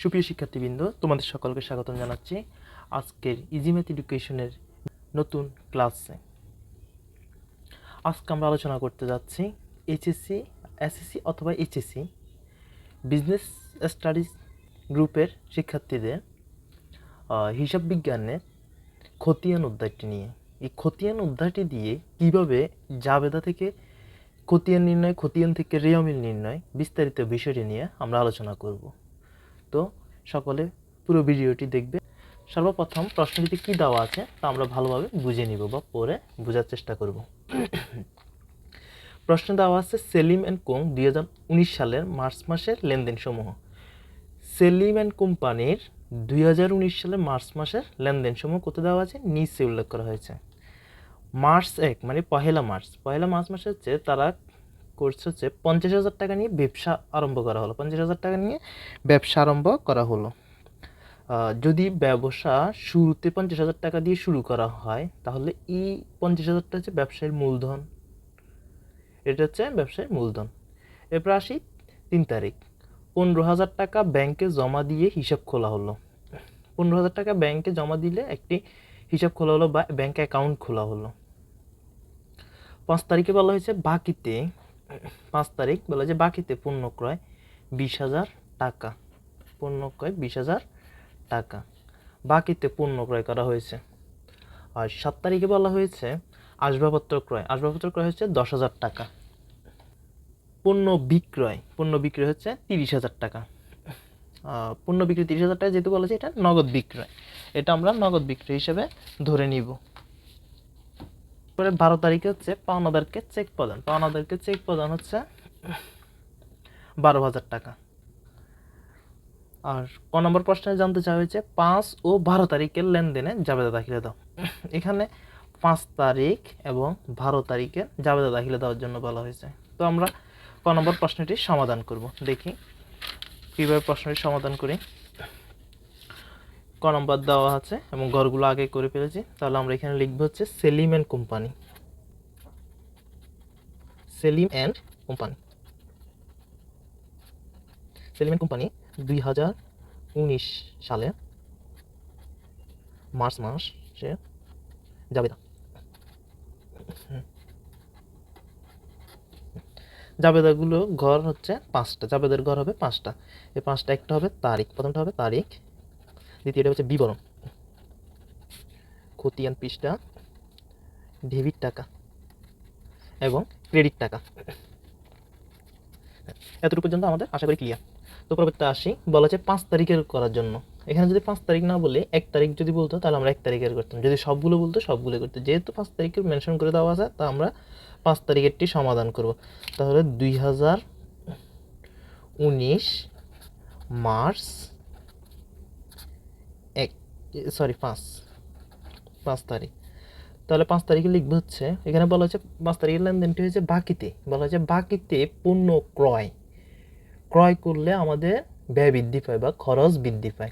সুপ্রিয় শিক্ষার্থীবৃন্দ, তোমাদের সকলকে স্বাগতম জানাচ্ছি আজকের ইজিম্যাথ এডুকেশনের নতুন ক্লাসে। আজকে আমরা আলোচনা করতে যাচ্ছি এইচএসসি এসএসসি অথবা এইচএসসি বিজনেস স্টাডিজ গ্রুপের শিক্ষার্থীদের হিসাব বিজ্ঞানের খতিয়ান অধ্যায়টি নিয়ে। এই খতিয়ান অধ্যায়টি দিয়ে কীভাবে জাবেদা থেকে খতিয়ান নির্ণয়, খতিয়ান থেকে রেয়মিল নির্ণয় বিস্তারিত বিষয়টি নিয়ে আমরা আলোচনা করব। তো সকলে পুরো ভিডিওটি দেখবে। সর্বপ্রথম প্রশ্নটিতে কী দেওয়া আছে তা আমরা ভালোভাবে বুঝে নিব বা পরে বোঝার চেষ্টা করব। প্রশ্ন দেওয়া আছে, সেলিম অ্যান্ড কোং দুই উনিশ সালের মার্চ মাসের লেনদেন সমূহ সেলিম অ্যান্ড কোম্পানির দুই সালের মার্চ মাসের লেনদেন সমূহ কত দেওয়া আছে? নিচে উল্লেখ করা হয়েছে। মার্চ এক মানে পহেলা মার্চ। পহেলা মার্চ মাসে হচ্ছে তারা করছে হচ্ছে পঞ্চাশ হাজার টাকা নিয়ে ব্যবসা আরম্ভ করা হলো। পঞ্চাশ হাজার টাকা নিয়ে ব্যবসা আরম্ভ করা হলো। যদি ব্যবসা শুরুতে পঞ্চাশ হাজার টাকা দিয়ে শুরু করা হয়, তাহলে এই পঞ্চাশ হাজারটা হচ্ছে ব্যবসায়ের মূলধন। এটা হচ্ছে ব্যবসায়ের মূলধন। এরপর আসি তিন তারিখ। পনেরো হাজার টাকা ব্যাংকে জমা দিয়ে হিসাব খোলা হলো। পনেরো হাজার টাকা ব্যাংকে জমা দিলে একটি হিসাব খোলা হলো বা ব্যাংক অ্যাকাউন্ট খোলা হলো। পাঁচ তারিখে বলা হয়েছে বাকিতে পাঁচ তারিখ বলা যে বাকিতে পণ্য ক্রয় বিশ হাজার টাকা। পণ্য ক্রয় বিশ হাজার টাকা। বাকিতে পণ্য ক্রয় করা হয়েছে। আর সাত তারিখে বলা হয়েছে আসবাবপত্র ক্রয়। আসবাবপত্র ক্রয় হচ্ছে দশ হাজার টাকা। পণ্য বিক্রয়। পণ্য বিক্রয় হচ্ছে তিরিশ হাজার টাকা। পণ্য বিক্রি তিরিশ হাজার টাকা যেহেতু বলেছে এটা নগদ বিক্রয়। এটা আমরা নগদ বিক্রয় হিসেবে ধরে নিব। পরে বারো তারিখে হচ্ছে পাওনাদারকে চেক প্রদান। পাওনাদারকে চেক প্রদান হচ্ছে বারো হাজার টাকা। আর ক নম্বর প্রশ্নে জানতে চাওয়া হয়েছে, পাঁচ ও বারো তারিখের লেনদেনে জাবেদা দাখিলে দাও। এখানে পাঁচ তারিখ এবং বারো তারিখের জাবেদা দাখিলে দেওয়ার জন্য বলা হয়েছে। তো আমরা ক নম্বর প্রশ্নটির সমাধান করব। দেখি কীভাবে প্রশ্নটির সমাধান করি। ক নম্বর দেওয়া আছে এবং ঘরগুলো আগে করে ফেলেছি। তাহলে আমরা এখানে লিখব হচ্ছে Selim and company. Selim and company. Selim and company দুই হাজার উনিশ সালে মার্চ মাস সে জাবেদা। জাবেদাগুলো ঘর হচ্ছে পাঁচটা। জাবেদের ঘর হবে পাঁচটা। এই পাঁচটা একটা হবে তারিখ। প্রথমটা হবে তারিখ দ্বিতীয়টা হচ্ছে বিবরণ। খতিয়ান পৃষ্ঠা ডেবিট টাকা এবং ক্রেডিট টাকা। এতটুকু পর্যন্ত আমাদের আশা করি ক্লিয়ার তো পরবর্তীতে আসি, বলা হচ্ছে পাঁচ তারিখের করার জন্য। এখানে যদি পাঁচ তারিখ না বলে এক তারিখ যদি বলতো, তাহলে আমরা এক তারিখের করতাম। যদি সবগুলো বলতো, সবগুলো করতো। যেহেতু পাঁচ তারিখের মেনশন করে দেওয়া আছে, তা আমরা পাঁচ তারিখেরটি সমাধান করব। তাহলে দুই হাজার উনিশ মার্চ সরি পাঁচ। পাঁচ তারিখ। তাহলে পাঁচ তারিখে লিখব হচ্ছে, এখানে বলা হচ্ছে পাঁচ তারিখের লেনদেনটি হয়েছে বাকিতে। বলা হচ্ছে বাকিতে পণ্য ক্রয়। ক্রয় করলে আমাদের ব্যয় বৃদ্ধি পায় বা খরচ বৃদ্ধি পায়।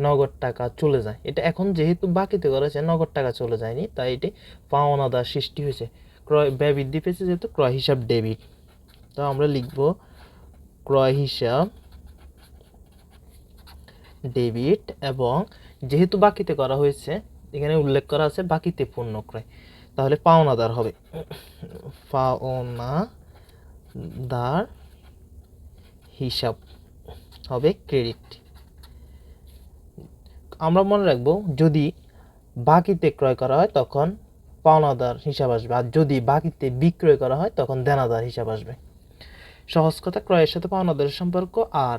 নগদ টাকা চলে যায়। এটা এখন যেহেতু বাকিতে করেছে নগদ টাকা চলে যায়নি, তাই এটি পাওনা পাওনাদার সৃষ্টি হয়েছে। ক্রয়, ব্যয় বৃদ্ধি পেয়েছে যেহেতু ক্রয় হিসাব ডেবিট। তো আমরা লিখব ক্রয় হিসাব ডেবিট এবং যেহেতু বাকিতে করা হয়েছে, এখানে উল্লেখ করা আছে বাকিতে পণ্য ক্রয়। তাহলে পাওনাদার হবে। পাওনাদার হিসাব হবে ক্রেডিট আমরা মনে রাখব, যদি বাকিতে ক্রয় করা হয়, তখন পাওনাদার হিসাব আসবে। আর যদি বাকিতে বিক্রয় করা হয়, তখন দেনাদার হিসাব আসবে। সহজ কথা, ক্রয়ের সাথে পাওনাদারের সম্পর্ক আর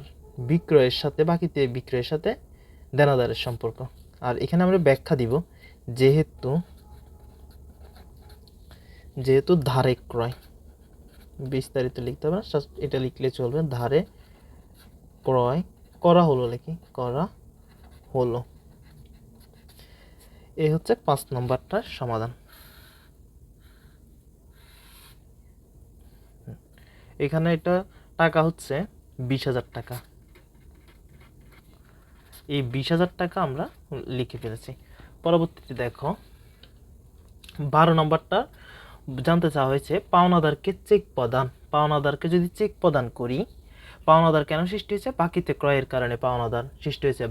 বিক্রয়ের সাথে, বাকিতে বিক্রয়ের সাথে দেনাদারের সম্পর্ক। আর এখানে আমরা ব্যাখ্যা দিব, যেহেতু যেহেতু ধারে ক্রয়। বিস্তারিত লিখতে হবে না এটা লিখলে চলবে, ধারে ক্রয় করা হলো নাকি? করা হলো। এই হচ্ছে পাঁচ নম্বরটার সমাধান। এখানে এটা টাকা হচ্ছে বিশ হাজার টাকা। এই বিশ হাজার টাকা আমরা লিখে ফেলেছি। পরবর্তীতে দেখো, বারো নম্বরটা জানতে চাওয়া হয়েছে, পাওনাদারকে চেক প্রদান। পাওনাদারকে যদি চেক প্রদান করি, পাওনাদার কেন সৃষ্টি হয়েছে? বাকিতে ক্রয়ের কারণে পাওনাদার সৃষ্টি হয়েছে।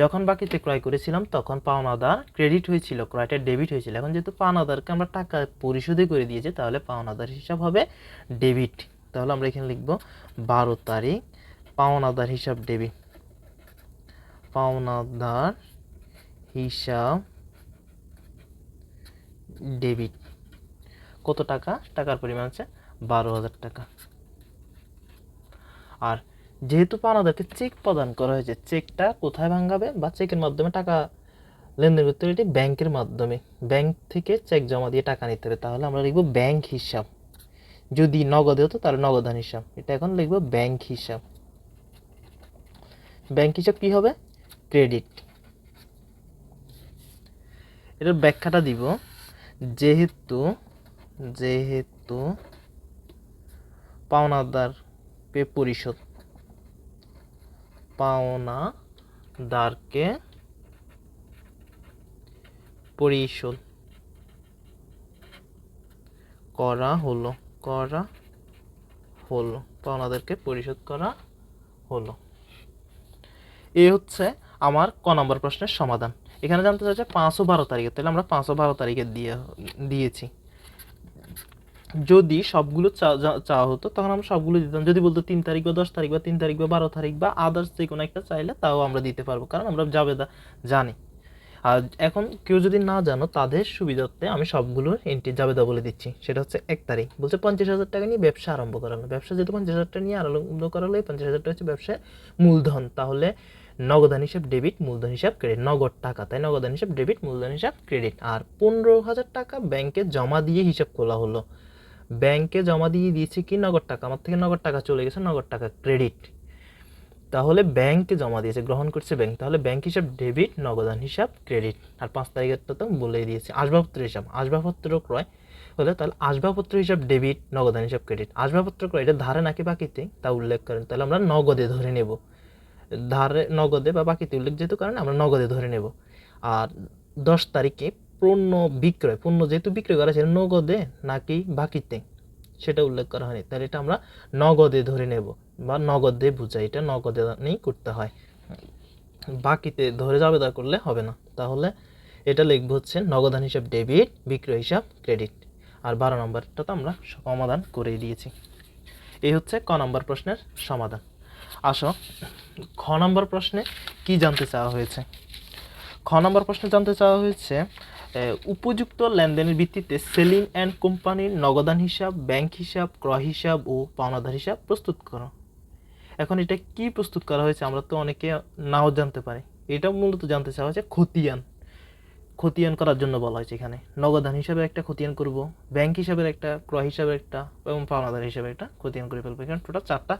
যখন বাকিতে ক্রয় করেছিলাম, তখন পাওনাদার ক্রেডিট হয়েছিল, ক্রয়টা ডেবিট হয়েছিল। এখন যেহেতু পাওনাদারকে আমরা টাকা পরিশোধই করে দিয়েছি, তাহলে পাওনাদার হিসাব হবে ডেবিট। তাহলে আমরা এখানে লিখব, বারো তারিখ পাওনাদার হিসাব ডেবিট। পাওনাদার হিসাব ডেবিট। কত টাকা? টাকার পরিমাণ হচ্ছে বারো হাজার টাকা। আর যেহেতু পাওনাদারকে চেক প্রদান করা হয়েছে, চেকটা কোথায় ভাঙাবে বা চেকের মাধ্যমে টাকা লেনদেন করতে হবে, এটি ব্যাংকের মাধ্যমে। ব্যাংক থেকে চেক জমা দিয়ে টাকা নিতে হবে, তাহলে আমরা লিখব ব্যাংক হিসাব। যদি নগদে হতো, তাহলে নগদান হিসাব। এটা এখন লিখব ব্যাংক হিসাব। ব্যাংক হিসাব কি হবে? ক্রেডিট। এটার ব্যাখ্যাটা দিব। যেহেতু যেহেতু পাওনাদার পে পরিশোধ। পাওনাদারকে পরিশোধ করা হলো করা হলো, পাওনাদারকে পরিশোধ করা হলো। এই হচ্ছে আমার ক নম্বর প্রশ্নের সমাধান। এখানে জানতে চাইছে পাঁচ ও বারো তারিখে, তাহলে আমরা পাঁচ ও বারো তারিখে দিয়ে, দিয়েছি। যদি সবগুলো চাওয়া হতো, তখন আমরা সবগুলো দিতাম। যদি বলতো তিন তারিখ বা দশ তারিখ বা তিন তারিখ বা বারো তারিখ বা আদার্স যে কোনো একটা চাইলে তাও আমরা দিতে পারব, কারণ আমরা জাবেদা জানি। আর এখন কেউ যদি না জানো, তাদের সুবিধার্থে আমি সবগুলো এন্ট্রি জাবেদা বলে দিচ্ছি। সেটা হচ্ছে এক তারিখ। বলছে পঞ্চাশ হাজার টাকা নিয়ে ব্যবসা আরম্ভ করা হলো ব্যবসা যেহেতু পঞ্চাশ হাজার টাকা নিয়ে আরম্ভ করা হলো এই পঞ্চাশ হাজার টাকা হচ্ছে ব্যবসায় মূলধন। তাহলে নগদান হিসাব ডেবিট মূলধন হিসাব ক্রেডিট নগদ টাকা, তাই নগদান হিসাব ডেবিট মূলধন হিসাব ক্রেডিট আর পনেরো হাজার টাকা ব্যাংকে জমা দিয়ে হিসাব খোলা হলো। ব্যাংকে জমা দিয়ে দিয়েছি কি? নগদ টাকা। আমার থেকে নগদ টাকা চলে গেছে, নগদ টাকা ক্রেডিট তাহলে ব্যাংকে জমা দিয়েছে, গ্রহণ করছে ব্যাংক তাহলে ব্যাংক হিসাব ডেবিট নগদান হিসাব ক্রেডিট আর পাঁচ তারিখেরটা তো বলেই দিয়েছি, আসবাবপত্র হিসাব। আসবাবপত্র ক্রয় হলে তাহলে আসবাবপত্র হিসাব ডেবিট নগদান হিসাব ক্রেডিট আসবাবপত্র ক্রয়, এটা ধারে নাকি বাকিতে তা উল্লেখ করেন। তাহলে আমরা নগদে ধরে নেব। ধারে নগদে বা বাকিতে উল্লেখ যেহেতু কারণে আমরা নগদে ধরে নেব। আর দশ তারিখে পণ্য বিক্রয় পণ্য যেহেতু বিক্রয় করা ছিল নগদে নাকি বাকিতে? সেটা উল্লেখ করা হয়নি। তাহলে এটা আমরা নগদে ধরে নেব বা নগদে বুঝাই, এটা নগদে নেই করতে হয়। বাকিতে ধরে যাবে তা করলে হবে না। তাহলে এটা লিখব হচ্ছে নগদান হিসাব ডেবিট, বিক্রয় হিসাব ক্রেডিট। আর বারো নম্বরটা তো আমরা সমাধান করে দিয়েছি। এই হচ্ছে ক নম্বর প্রশ্নের সমাধান। আসো। খ নম্বর প্রশ্নে কি জানতে চাওয়া হয়েছে? খ নম্বর প্রশ্নে জানতে চাওয়া হয়েছে উপযুক্ত লেনদেনের ভিত্তিতে সেলিং অ্যান্ড কোম্পানির নগদান হিসাব, ব্যাংক হিসাব, ক্রয় হিসাব ও পাওনাদার হিসাব প্রস্তুত করো। এখন এটা কি প্রস্তুত করা হয়েছে আমরা তো অনেকে নাও জানতে পারি। এটা মূলত জানতে চাওয়া হয়েছে খতিয়ান। খতিয়ান করার জন্য বলা হয়েছে এখানে। নগদান হিসাবে একটা খতিয়ান করব, ব্যাংক হিসাবে একটা, ক্রয় হিসাবে একটা এবং পাওনাদার হিসাবে একটা খতিয়ান করে ফেলব। এখানে টোটাল চারটা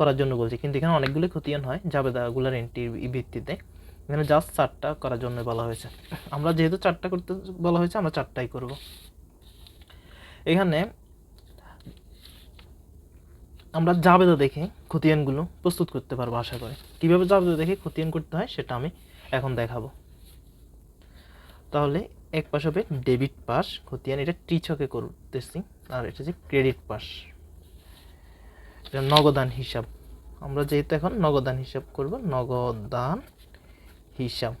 করার জন্য বলছি। কিন্তু এখানে অনেকগুলো খতিয়ান হয় জাবেদাগুলোর এন্ট্রির ভিত্তিতে। এখানে জাস্ট চারটা করার জন্য বলা হয়েছে। আমরা যেহেতু চারটা করতে বলা হয়েছে, আমরা চারটাই করব। এখানে আমরা জাবেদা দেখে খতিয়ানগুলো প্রস্তুত করতে পারব আশা করি। কীভাবে জাবেদা দেখে খতিয়ান করতে হয় সেটা আমি এখন দেখাবো। তাহলে এক পাশ হবে ডেবিট পাস খতিয়ান এটা টিচকে করতেছি, আর এটা হচ্ছে ক্রেডিট পাস এটা নগদান হিসাব। আমরা যেহেতু এখন নগদান হিসাব করব, নগদান হিসাব।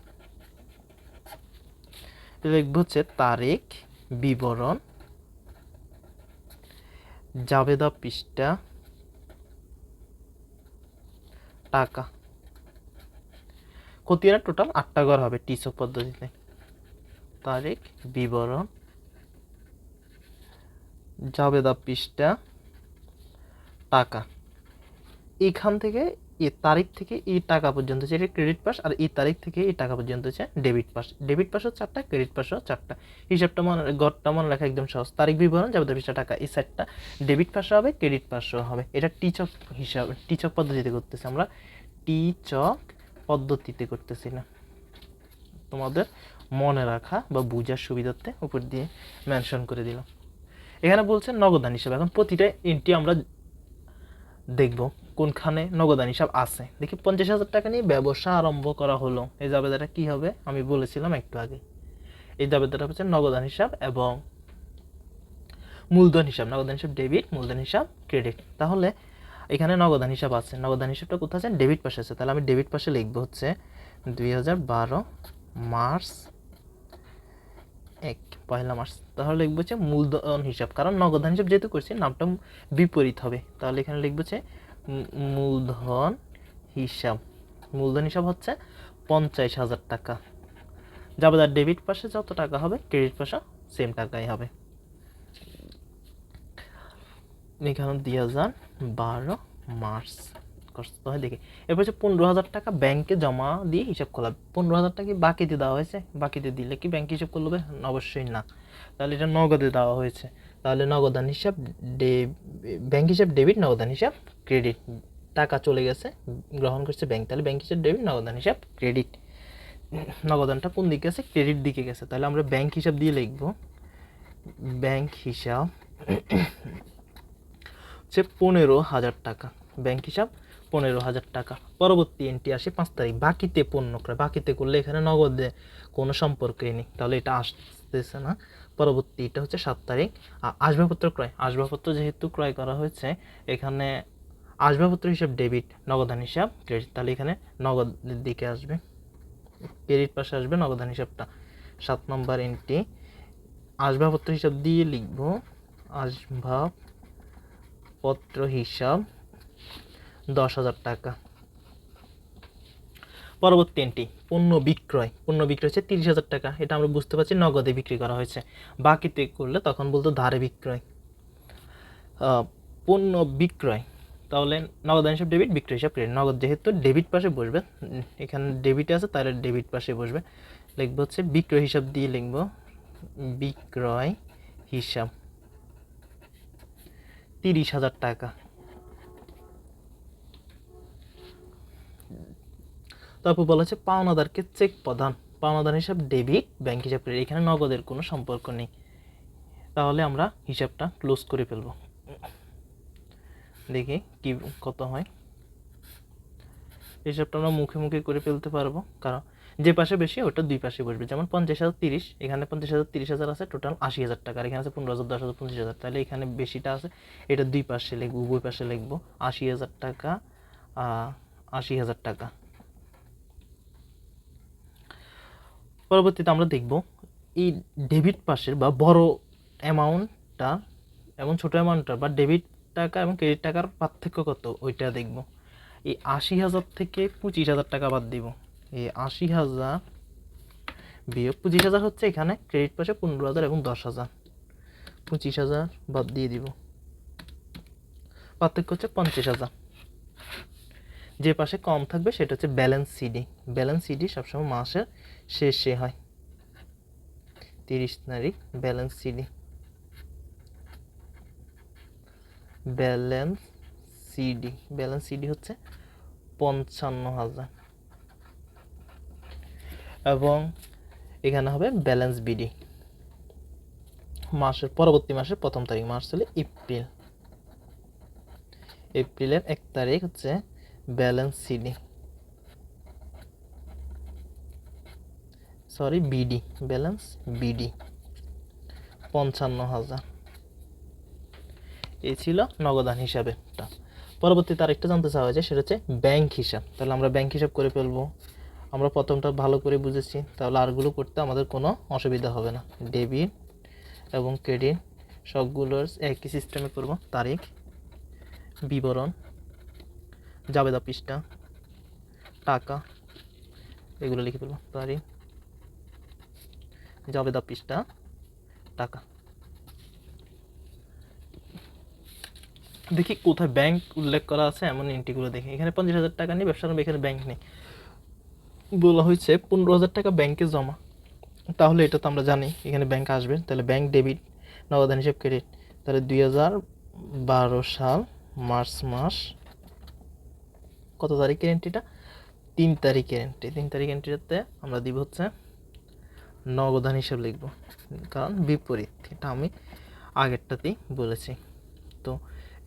লিখব হচ্ছে তারিখ, বিবরণ, জাবেদা পৃষ্ঠা, টাকা। খতিয়ানের টোটাল আটটা ঘর হবে টিসক পদ্ধতিতে। তারিখ, বিবরণ, জাবেদা পৃষ্ঠা, টাকা। এখান থেকে এই তারিখ থেকে এই টাকা পর্যন্ত হচ্ছে, এটা ক্রেডিট পাস আর এই তারিখ থেকে এই টাকা পর্যন্ত হচ্ছে ডেবিট পাস ডেবিট পাসও চারটা ক্রেডিট পাসও চারটা। হিসাবটা মনে, গড়টা মনে রাখা একদম সহজ। তারিখ বিবরণ যাবে পৃষ্ঠা টাকা, এই সাইডটা ডেবিট পাসও হবে ক্রেডিট পাসও হবে। এটা টিচক হিসাবে, টিচক পদ্ধতিতে করতেছি আমরা। টিচক পদ্ধতিতে করতেছি না। তোমাদের মনে রাখা বা বোঝার সুবিধার্থে উপর দিয়ে মেনশন করে দিলাম। এখানে বলছে নগদান হিসাবে। এখন প্রতিটা এন্ট্রি আমরা দেখব। কোনখানে নগদান হিসাব আছে? দেখি পঞ্চাশ হাজার টাকা নিয়ে ব্যবসা আরম্ভ করা হলো। এই জাবেদাটা কি হবে? আমি বলেছিলাম একটু আগে। এই জাবেদাটা হচ্ছে নগদান হিসাব এবং মূলধন হিসাব। নগদান হিসাব ডেবিট, মূলধন হিসাব ক্রেডিট। তাহলে এখানে নগদান হিসাব আছে। নগদান হিসাবটা কোথায় আছে? ডেবিট পাশে আছে। তাহলে আমি ডেবিট পাশে লিখব হচ্ছে দুই হাজার বারো মার্চ এক, পয়লা মার্চ। তাহলে লিখব হচ্ছে মূলধন হিসাব। কারণ নগদান হিসাব যেহেতু করছি, নামটা বিপরীত হবে। তাহলে এখানে লিখব হচ্ছে মূলধন হিসাব। মূলধন হিসাব হচ্ছে পঞ্চাশ হাজার টাকা। যাবে তার ডেবিট পাশে যত টাকা হবে ক্রেডিট পাশে সেম টাকাই হবে। এখানে দুই হাজার বারো মার্চ কষ্ট হয়। দেখি, এরপর হচ্ছে পনেরো হাজার টাকা ব্যাংকে জমা দিয়ে হিসাব খোলা পনেরো হাজার টাকা বাকিতে দেওয়া হয়েছে? বাকিতে দিলে কি ব্যাংক হিসাব করবে অবশ্যই না। তাহলে এটা নগদে দেওয়া হয়েছে। তাহলে নগদান হিসাব ব্যাংক হিসাব ডেবিট নগদান হিসাব ক্রেডিট টাকা চলে গেছে, গ্রহণ করছে ব্যাংক তাহলে ব্যাংক হিসাব ডেবিট নগদান হিসাব ক্রেডিট নগদানটা কোন দিকে আছে ক্রেডিট দিকে গেছে। তাহলে আমরা ব্যাংক হিসাব দিয়ে লিখব। ব্যাংক হিসাব হচ্ছে পনেরো হাজার টাকা। ব্যাংক হিসাব পনেরো হাজার টাকা। পরবর্তী এন্ট্রি আসে পাঁচ তারিখ। বাকিতে পণ্য ক্রয়। বাকিতে করলে এখানে নগদে কোনো সম্পর্কই নেই। তাহলে এটা আসতেছে না। পরবর্তী, এটা হচ্ছে সাত তারিখ। আসবাবপত্র ক্রয়। আসবাবপত্র যেহেতু ক্রয় করা হয়েছে, এখানে আসবাবপত্র হিসাব ডেবিট নগদান হিসাব ক্রেডিট তাহলে এখানে নগদের দিকে আসবে। ক্রেডিট পাশে আসবে নগদান হিসাবটা। সাত নম্বর এন্ট্রি আসবাবপত্র হিসাব দিয়ে লিখব, আসবাবপত্র হিসাব দশ হাজার টাকা। পরবর্তী এন্ট্রি পণ্য বিক্রয়। পণ্য বিক্রয় হচ্ছে তিরিশ হাজার টাকা। এটা আমরা বুঝতে পারছি নগদে বিক্রি করা হয়েছে। বাকিতে করলে তখন বলতো ধারে বিক্রয়। পণ্য বিক্রয়। তাহলে নগদ হিসাব ডেবিট বিক্রয় হিসাব ক্রেডিট নগদ যেহেতু ডেবিট পাশে বসবে, এখানে ডেবিট আছে, তাহলে ডেবিট পাশে বসবে। লিখব হচ্ছে বিক্রয় হিসাব দিয়ে লিখব। বিক্রয় হিসাব। তিরিশ হাজার টাকা। তারপর বলা হচ্ছে পাওনাদারকে চেক প্রদান। পাওনাদার হিসাব ডেবিট ব্যাংক হিসাব ক্রেডিট এখানে নগদের কোনো সম্পর্ক নেই। তাহলে আমরা হিসাবটা ক্লোজ করে ফেলব। দেখি কি কত হয়। হিসাবটা আমরা মুখে মুখে করে ফেলতে পারব, কারণ যে পাশে বেশি, ওটা দুই পাশে বসবে। যেমন পঞ্চাশ হাজার তিরিশ, এখানে পঞ্চাশ হাজার তিরিশ হাজার আছে টোটাল আশি হাজার টাকা এখানে আছে পনেরো হাজার দশ হাজার পঁচিশ হাজার। তাহলে এখানে বেশিটা আছে, এটা দুই পাশে লিখব, উভয় পাশে লিখব, আশি হাজার টাকা আশি হাজার টাকা। পরবর্তীতে আমরা দেখব এই ডেবিট পাশের বা বড় অ্যামাউন্টটা এবং ছোট অ্যামাউন্টটা বা ডেবিট টাকা এবং ক্রেডিট টাকার পার্থক্য কত ওইটা দেখব। এই আশি হাজার থেকে পঁচিশ হাজার টাকা বাদ দিব। এই আশি হাজার বিয়োগ পঁচিশ হাজার হচ্ছে এখানে ক্রেডিট পাশে পনেরো হাজার এবং দশ হাজার। পঁচিশ হাজার বাদ দিয়ে দিব। পার্থক্য হচ্ছে পঞ্চাশ হাজার। যে পাশে কম থাকবে সেটা হচ্ছে ব্যালেন্স সিডি। ব্যালেন্স সিডি সবসময় মাসের শেষে হয়। তিরিশ তারিখ balance CD balance CD. Balance CD হচ্ছে পঞ্চান্ন হাজার। এবং এখানে হবে ব্যালেন্স বিডি। মাসের পরবর্তী মাসের প্রথম তারিখ মাস হলে এপ্রিল। এপ্রিলের এক তারিখ হচ্ছে balance CD. Sorry BD balance BD পঞ্চান্ন হাজার। এই ছিল নগদান হিসাবে। পরবর্তীতে আরেকটা জানতে চাওয়া যায়, সেটা হচ্ছে ব্যাংক হিসাব। তাহলে আমরা ব্যাংক হিসাব করে ফেলব। আমরা প্রথমটা ভালো করে বুঝেছি, তাহলে আরগুলো করতে আমাদের কোনো অসুবিধা হবে না। ডেবিট এবং ক্রেডিট সবগুলোর একই সিস্টেমে করব। তারিখ, বিবরণ, জাবেদা পৃষ্ঠা, টাকা, এগুলো লিখে ফেলব। তারিখ জাবেদা পৃষ্ঠা টাকা। দেখি কোথায় ব্যাংক উল্লেখ করা আছে, এমন এন্ট্রিগুলো দেখি। এখানে পঞ্চাশ হাজার টাকা নেই, ব্যবসা এখানে ব্যাংক নেই। বলা হয়েছে পনেরো হাজার টাকা ব্যাংকে জমা। তাহলে এটা তো আমরা জানি, এখানে ব্যাংক আসবে। তাহলে ব্যাংক ডেবিট নগদান হিসেব ক্রেডিট তাহলে দুই হাজার বারো সাল, মার্চ মাস, কত তারিখের এন্ট্রিটা তিন তারিখের এন্ট্রি তিন তারিখ এন্ট্রিতে আমরা দিব হচ্ছে নগদান হিসেব লিখব। কারণ বিপরীত, এটা আমি আগেরটাতেই বলেছি। তো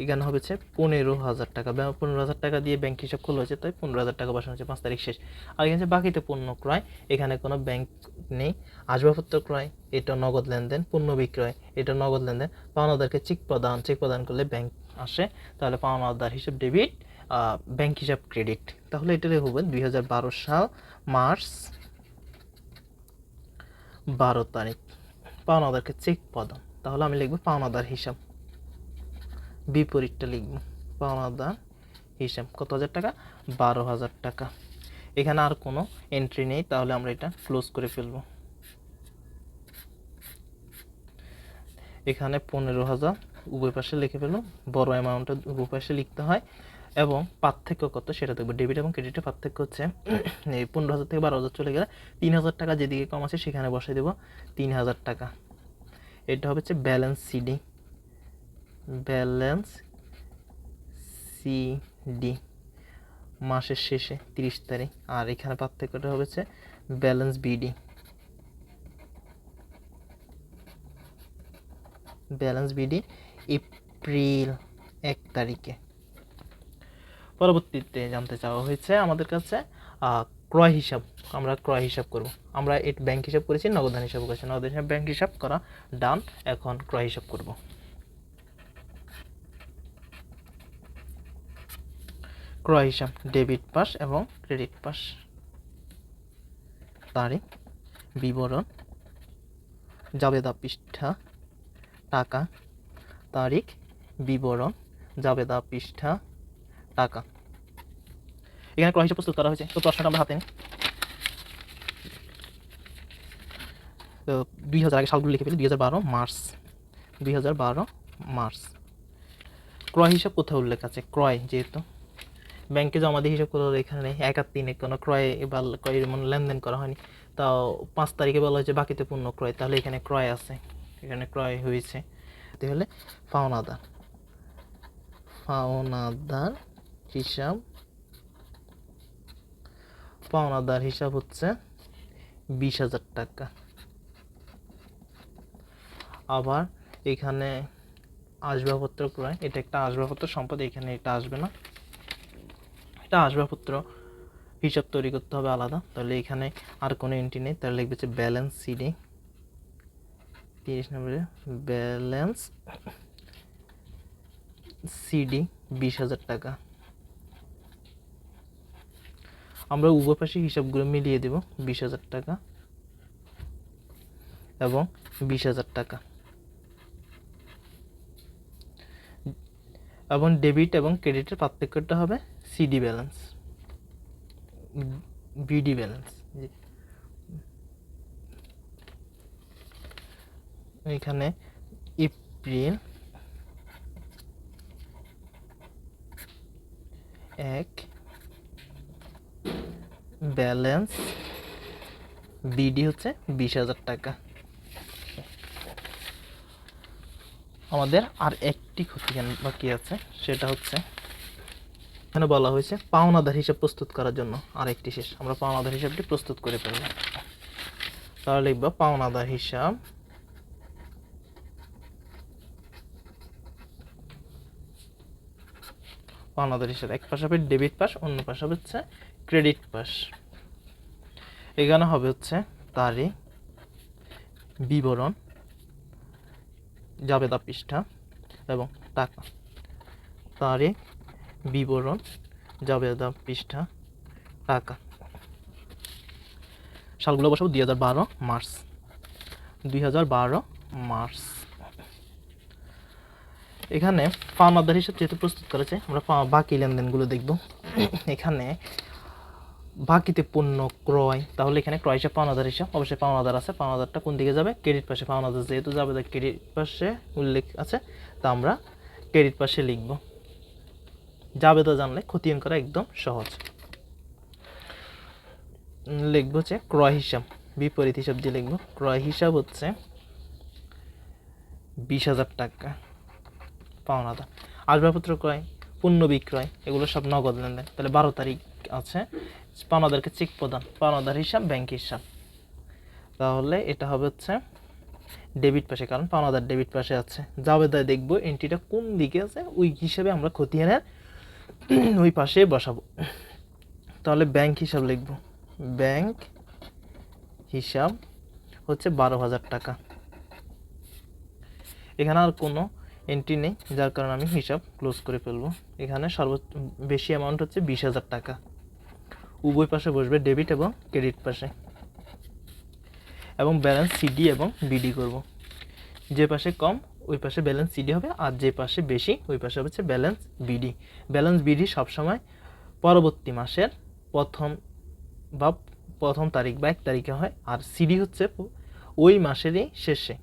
এখানে হচ্ছে পনেরো হাজার টাকা। পনেরো হাজার টাকা দিয়ে ব্যাংক হিসাব খোলা হয়েছে, তাই পনেরো হাজার টাকা বসানো হচ্ছে, পাঁচ তারিখ শেষ। আর এখানে বাকিতে পণ্য ক্রয়, এখানে কোনো ব্যাংক নেই। আসবাবপত্র ক্রয়, এটা নগদ লেনদেন, পণ্য বিক্রয়, এটা নগদ লেনদেন। পাওনাদারকে চেক প্রদান চেক প্রদান করলে ব্যাংক আসে। তাহলে পাওনাদার হিসাব ডেবিট ব্যাংক হিসাব ক্রেডিট। তাহলে এটা হবে দুই হাজার বারো সাল, মার্চ বারো তারিখ। পাওনাদারকে চেক প্রদান তাহলে আমি লিখব পাওনাদার হিসাব। বিপরীতটা লিখব। পাওনাদার হিসাব কত হাজার টাকা? বারো হাজার টাকা। এখানে আর কোনো এন্ট্রি নেই, তাহলে আমরা এটা ক্লোজ করে ফেলব। এখানে পনেরো হাজার, উভয় পাশে লিখে ফেলব। বড় অ্যামাউন্টটা উভয় পাশে লিখতে হয়। এবং পার্থক্য কত সেটা দেখব। ডেবিট এবং ক্রেডিটের পার্থক্য হচ্ছে এই পনেরো হাজার থেকে বারো হাজার চলে গেলে তিন হাজার টাকা যেদিকে কম আছে সেখানে বসে দেবো তিন হাজার টাকা। এটা হচ্ছে ব্যালেন্স সিডি ব্যালেন্স সিডি মাসের শেষে তিরিশ তারিখ। আর এখানে পার্থক্যটা হচ্ছে balance BD balance BD April এক তারিখে। পরবর্তীতে জানতে চাওয়া হয়েছে আমাদের কাছে ক্রয় হিসাব, আমরা ক্রয় হিসাব করব। আমরা এট ব্যাংক হিসাব করেছি নগদান হিসাব করেছি। নগদান হিসাব ব্যাংক হিসাব করা ডান এখন ক্রয় হিসাব করব। ক্রয় হিসাব ডেবিট পাস এবং ক্রেডিট পাস তারিখ, বিবরণ, জাবেদা পৃষ্ঠা, টাকা, তারিখ, বিবরণ, জাবেদা পৃষ্ঠা, টাকা। এখানে ক্রয় হিসাব প্রস্তুত করা হয়েছে। তো প্রশ্নটা আমরা হাতে নিই। তো দুই হাজার আগে সালগুলো লিখে ফেলি। দুই হাজার বারো মার্চ। দুই হাজার বারো মার্চ। ক্রয় হিসাব কোথায় উল্লেখ আছে? ক্রয় যেহেতু। ব্যাংকে জমা দিয়ে হিসাব করে এখানে এক আর তিনে কোনো ক্রয় বা ক্রয় মানে লেনদেন করা হয়নি। তাও পাঁচ তারিখে বলা হয়েছে বাকিতে পূর্ণ ক্রয়। তাহলে এখানে ক্রয় আছে। এখানে ক্রয় হয়েছে। তাহলে পাওনাদার পাওনাদার হিসাব পাওনাদার হিসাব হচ্ছে বিশ হাজার টাকা। আবার এখানে আসবাবপত্র ক্রয়, এটা একটা আসবাবপত্র, সম্পদ এখানে এটা আসবে না। এটা আসবাবপত্র হিসাব তৈরি করতে হবে আলাদা, তাহলে এখানে আর কোনো এন্ট্রি নেই, তাহলে লিখবে হচ্ছে ব্যালেন্স সিডি তিরিশ নম্বরে ব্যালেন্স সিডি বিশ হাজার টাকা। আমরা উভয় পাশে হিসাবগুলো মিলিয়ে দেব, বিশ হাজার টাকা এবং বিশ হাজার টাকা। এবং ডেবিট এবং ক্রেডিটের পার্থক্যটা হবে সিডি ব্যালেন্স, বিডি ব্যালেন্স। এখানে এপ্রিল এক ব্যালেন্স বিডি হচ্ছে বিশ হাজার টাকা। আমাদের আর একটি ক্ষতিজ্ঞান বাকি আছে, সেটা হচ্ছে এখানে বলা হয়েছে পাওনাদার হিসাব প্রস্তুত করার জন্য আর একটি শেষ। আমরা পাওনাদার হিসাবটি প্রস্তুত করে ফেলব। তাহলে লিখব পাওনাদার হিসাব পাওনাদার হিসাব এক পাশে হবে ডেবিট পাশ, অন্য পাশে হচ্ছে ক্রেডিট পাস এখানে হবে হচ্ছে তারিখ, বিবরণ, জাবেদা পৃষ্ঠা এবং টাকা। তারিখ, বিবরণ, জাবেদা পৃষ্ঠা, টাকা। সালগুলো বসাবো দুই হাজার বারো মার্চ। দুই হাজার বারো মার্চ। এখানে পাওনাদার হিসাব যেহেতু প্রস্তুত করেছে, আমরা বাকি লেনদেনগুলো দেখব। এখানে বাকিতে পণ্য ক্রয়, তাহলে এখানে ক্রয় হিসাব পাওনাদার হিসাব, অবশ্যই পাওনাদার আছে, পাওনাদারটা কোন দিকে যাবে? ক্রেডিট পাশে পাওনাদার যেহেতু যাবে, তাই ক্রেডিট পাশে উল্লেখ আছে, তা আমরা ক্রেডিট পাশে লিখব। যাবে তো জানলে খতিয়ান করা একদম সহজ। লিখব হচ্ছে ক্রয় হিসাব, বিপরীত হিসাব দিয়ে লিখব। ক্রয় হিসাব হচ্ছে বিশ হাজার টাকা পাওনাদার। আসবাবপত্র ক্রয়, পণ্য বিক্রয়, এগুলো সব নগদ লেনদেন। তাহলে বারো তারিখ আছে পাওনাদারকে চেক প্রদান পাওনাদার হিসাব ব্যাংক হিসাব। তাহলে এটা হবে হচ্ছে ডেবিট পাশে, কারণ পাওনাদার ডেবিট পাশে আছে। জাবেদায় দেখব এন্ট্রিটা কোন দিকে আছে, ওই হিসাবে আমরা খতিয়ানের ওই পাশে বসাবো। তাহলে ব্যাংক হিসাব লিখব। ব্যাংক হিসাব হচ্ছে বারো হাজার টাকা। এখানে আর কোনো এন্ট্রি নেই, যার কারণে আমি হিসাব ক্লোজ করে ফেলব। এখানে সর্বোচ্চ বেশি অ্যামাউন্ট হচ্ছে বিশ হাজার টাকা। উভয় পাশে বসবে ডেবিট এবং ক্রেডিট পাশে। এবং ব্যালেন্স সিডি এবং বিডি করব। যে পাশে কম, ওই পাশে ব্যালেন্স সিডি হবে আর যে পাশে বেশি, ওই পাশে হচ্ছে ব্যালেন্স বিডি ব্যালেন্স বিডি সবসময় পরবর্তী মাসের প্রথম বা প্রথম তারিখ বা এক তারিখে হয় আর সিডি হচ্ছে ওই মাসেরই শেষে,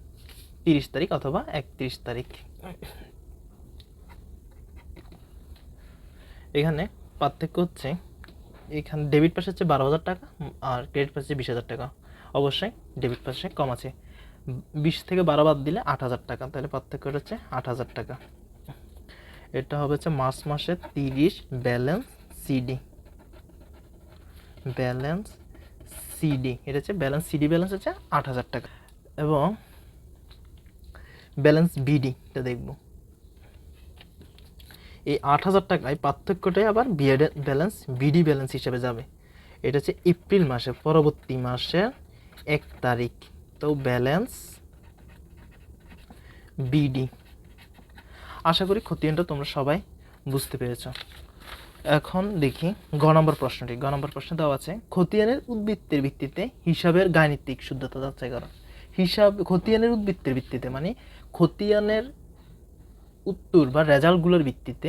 তিরিশ তারিখ অথবা একত্রিশ তারিখ। এখানে পার্থক্য হচ্ছে এখানে ডেবিট পাশে হচ্ছে বারো হাজার টাকা আর ক্রেডিট পাশে বিশ হাজার টাকা। অবশ্যই ডেবিট পাশে কম আছে। বিশ থেকে বারো বাদ দিলে আট হাজার টাকা, তাহলে পার্থক্যটা হচ্ছে আট হাজার টাকা। এটা হবে হচ্ছে মার্চ মাসে তিরিশ ব্যালেন্স সিডি ব্যালেন্স সিডি এটা হচ্ছে ব্যালেন্স সিডি ব্যালেন্স হচ্ছে আট হাজার টাকা। এবং ব্যালেন্স বিডিটা দেখব। এই আট হাজার টাকায় পার্থক্যটাই আবার বিএড ব্যালেন্স বিডি ব্যালেন্স হিসেবে যাবে। এটা হচ্ছে এপ্রিল মাসে পরবর্তী মাসের এক তারিখ। তো ব্যালেন্স বিডি আশা করি খতিয়ানটা তোমরা সবাই বুঝতে পেরেছ। এখন দেখি গ নম্বর প্রশ্নটি। গ নম্বর প্রশ্ন দেওয়া আছে, খতিয়ানের উদ্বৃত্তের ভিত্তিতে হিসাবের গাণিতিক শুদ্ধতা যাচাই করা। হিসাব, খতিয়ানের উদ্বৃত্তের ভিত্তিতে মানে খতিয়ানের উত্তর বা রেজাল্টগুলোর ভিত্তিতে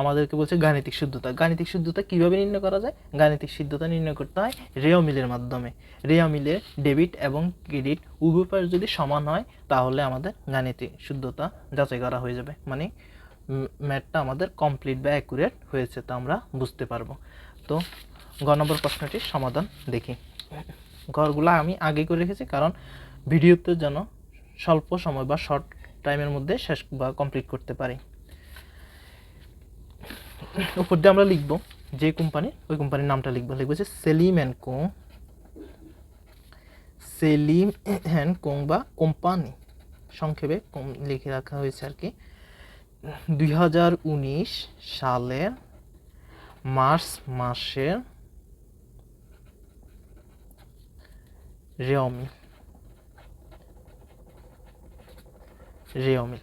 আমাদেরকে বলছে গাণিতিক শুদ্ধতা। গাণিতিক শুদ্ধতা কীভাবে নির্ণয় করা যায়? গাণিতিক শুদ্ধতা নির্ণয় করতে হয় রেও মিলের মাধ্যমে। রেও মিলের ডেবিট এবং ক্রেডিট উভয় যদি সমান হয়, তাহলে আমাদের গাণিতিক শুদ্ধতা যাচাই করা হয়ে যাবে। মানে ম্যাথটা আমাদের কমপ্লিট বা অ্যাকুরেট হয়েছে তা আমরা বুঝতে পারব। তো, গ নম্বর প্রশ্নটির সমাধান দেখি। ঘরগুলো আমি আগে করে রেখেছি কারণ ভিডিওতে যেন স্বল্প সময় বা শর্ট টাইমের মধ্যে শেষ বা কমপ্লিট করতে পারি। উপর দিয়ে আমরা লিখব যে কোম্পানি ওই কোম্পানির নামটা লিখব। লিখব যে Selim and co. Selim and co বা কোম্পানি। সংক্ষেপে কম- লিখে রাখা হয়েছে আর কি। দুই হাজার উনিশ সালের মার্চ মাসের রেওমি রেওমিল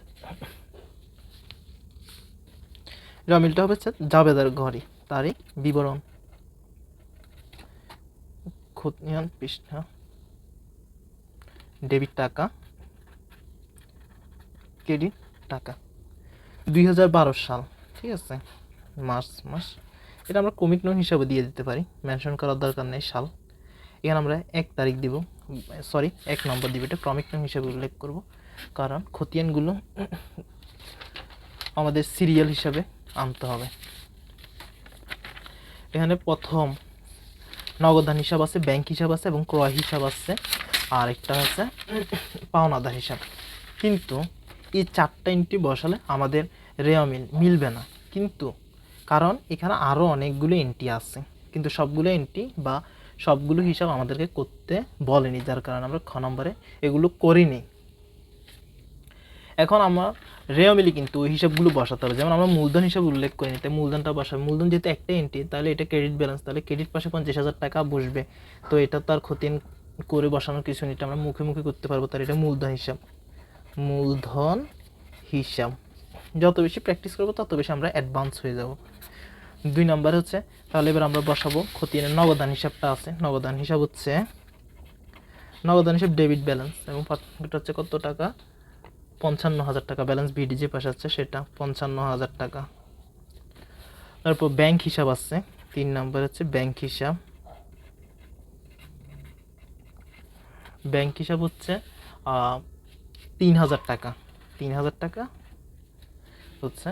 রেওমিলটা হবে জাবেদার ঘরে তারই বিবরণ। খতিয়ান পৃষ্ঠা। ডেবিট টাকা। ক্রেডিট টাকা। দুই হাজার বারো সাল, ঠিক আছে? মার্চ মাস। এটা আমরা কমিটমেন্ট হিসাবে দিয়ে দিতে পারি। মেনশন করার দরকার নেই সাল। এখানে আমরা এক তারিখ দিব। সরি এক নম্বর দিব। এটা কমিটমেন্ট হিসাবে উল্লেখ করব। কারণ খতিয়ানগুলো আমাদের সিরিয়াল হিসাবে আনতে হবে। এখানে প্রথম নগদান হিসাব আছে ব্যাংক হিসাব আছে এবং ক্রয় হিসাব আছে। আর একটা হচ্ছে পাওনাদার হিসাব। কিন্তু এই চারটা এন্ট্রি বসালে আমাদের রেয়া মিল মিলবে না। কিন্তু কারণ এখানে আরও অনেকগুলো এন্ট্রি আছে। কিন্তু সবগুলো এন্ট্রি বা সবগুলো হিসাব আমাদেরকে করতে বলেনি, যার কারণে আমরা খ নম্বরে এগুলো করিনি। এখন আমার রেও মিলি কিন্তু ওই হিসাবগুলো বসাতে হবে। যেমন আমরা মূলধন হিসাব উল্লেখ করিনি তাই মূলধনটা বসাবে। মূলধন যেহেতু একটা এন্ট্রি তাহলে এটা ক্রেডিট ব্যালেন্স তাহলে ক্রেডিট পাশে পঞ্চাশ হাজার টাকা বসবে। তো এটা তার খতিয়ান করে বসানোর কিছু নেই আমরা মুখে মুখে করতে পারব তার এটা মূলধন হিসাব। মূলধন হিসাব। যত বেশি প্র্যাকটিস করব, তত বেশি আমরা অ্যাডভান্স হয়ে যাব। দুই নাম্বার হচ্ছে, তাহলে এবার আমরা বসাবো খতিয়ানের নগদান হিসাবটা আছে। নগদান হিসাব হচ্ছে, নগদান হিসাব ডেবিট ব্যালেন্স এবং হচ্ছে কত টাকা? পঞ্চান্ন হাজার টাকা ব্যালেন্স বিডি যে পাশে আছে সেটা পঞ্চান্ন হাজার টাকা। তারপর ব্যাংক হিসাব আছে তিন নাম্বার হচ্ছে ব্যাংক হিসাব। ব্যাংক হিসাব হচ্ছে তিন হাজার টাকা। তিন হাজার টাকা হচ্ছে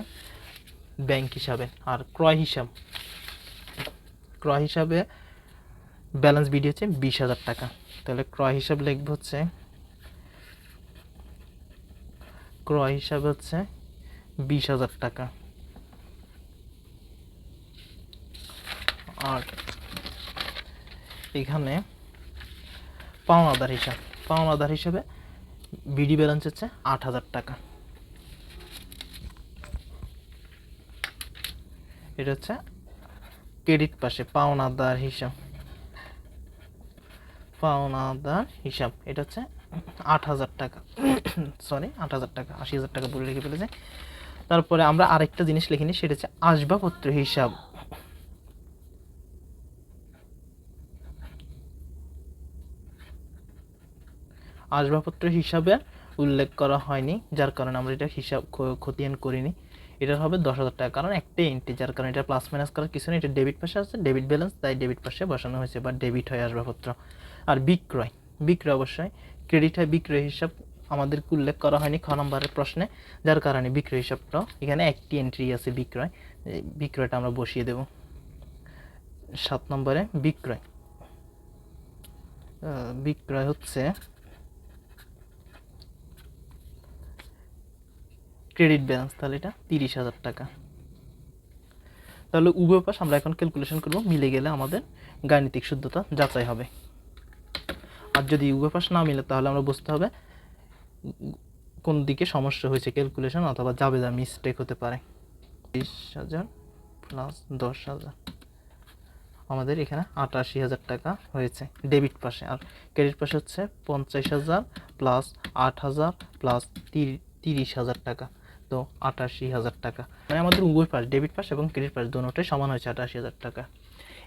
ব্যাংক হিসাবে। আর ক্রয় হিসাব, ক্রয় হিসাবে ব্যালেন্স বিডি হচ্ছে বিশ হাজার টাকা। তাহলে ক্রয় হিসাব লিখব হচ্ছে ক্রয় হিসাবে হচ্ছে বিশ হাজার টাকা। আর এখানে পাওনাদার হিসাব, পাওনাদার হিসাবে বিডি ব্যালেন্স হচ্ছে আট হাজার টাকা। এটা হচ্ছে ক্রেডিট পাশে, পাওনাদার হিসাব। পাওনাদার হিসাব, এটা হচ্ছে আট হাজার টাকা। সরি আট হাজার টাকা, আশি হাজার টাকা বলে লিখে ফেলেছে। তারপরে আমরা আরেকটা জিনিস লিখিনি সেটা হচ্ছে আসবাবপত্র হিসাব। আসবাবপত্র হিসাবে উল্লেখ করা হয়নি, যার কারণে আমরা এটা হিসাব খতিয়ান করিনি। এটার হবে দশ হাজার টাকা, কারণ একটাই এন্ট্রি যার কারণে এটা প্লাস মাইনাস করার কিছু নেই, এটা ডেবিট পাশে আছে ডেবিট ব্যালেন্স তাই ডেবিট পাশে বসানো হয়েছে, বা ডেবিট হয় আসবাবপত্র। আর বিক্রয় বিক্রয় অবশ্যই ক্রেডিট হয় বিক্রয় হিসাব আমাদেরকে উল্লেখ করা হয়নি খ নম্বরের প্রশ্নে, যার কারণে বিক্রয় হিসাবটা এখানে একটি এন্ট্রি আছে বিক্রয়। বিক্রয়টা আমরা বসিয়ে দেব। সাত নম্বরে বিক্রয়। বিক্রয় হচ্ছে ক্রেডিট ব্যালেন্স তাহলে এটা তিরিশ হাজার টাকা। তাহলে উভয় পাশ আমরা এখন ক্যালকুলেশন করব, মিলে গেলে আমাদের গাণিতিক শুদ্ধতা যাচাই হবে। আর যদি পাশ না মিলে, তাহলে আমরা বুঝতে হবে কোন দিকে সমস্যা হয়েছে ক্যালকুলেশন অথবা যাবে যা মিস্টেক হতে পারে। তিরিশ হাজার প্লাস দশ হাজার। আমাদের এখানে আটাশি হাজার টাকা হয়েছে ডেবিট পাশে। আর ক্রেডিট পাশে হচ্ছে পঞ্চাশ হাজার প্লাস আট হাজার প্লাস তিরিশ হাজার টাকা। তো আটাশি হাজার টাকা। মানে আমাদের উভয় পাশ ডেবিট পাশ এবং ক্রেডিট পাশ দুটোটাই সমান হয়েছে আটাশি হাজার টাকা।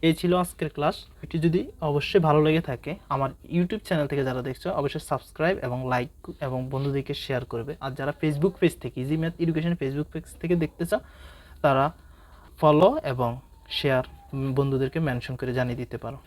এই ছিল আজকের ক্লাস। এটি যদি অবশ্যই ভালো লেগে থাকে, আমার ইউটিউব চ্যানেল থেকে যারা দেখছ, অবশ্যই সাবস্ক্রাইব এবং লাইক এবং বন্ধুদেরকে শেয়ার করবে। আর যারা ফেসবুক পেজ থেকে easy math education Facebook page থেকে দেখতে চাও, তারা ফলো এবং শেয়ার বন্ধুদেরকে মেনশন করে জানিয়ে দিতে পারো।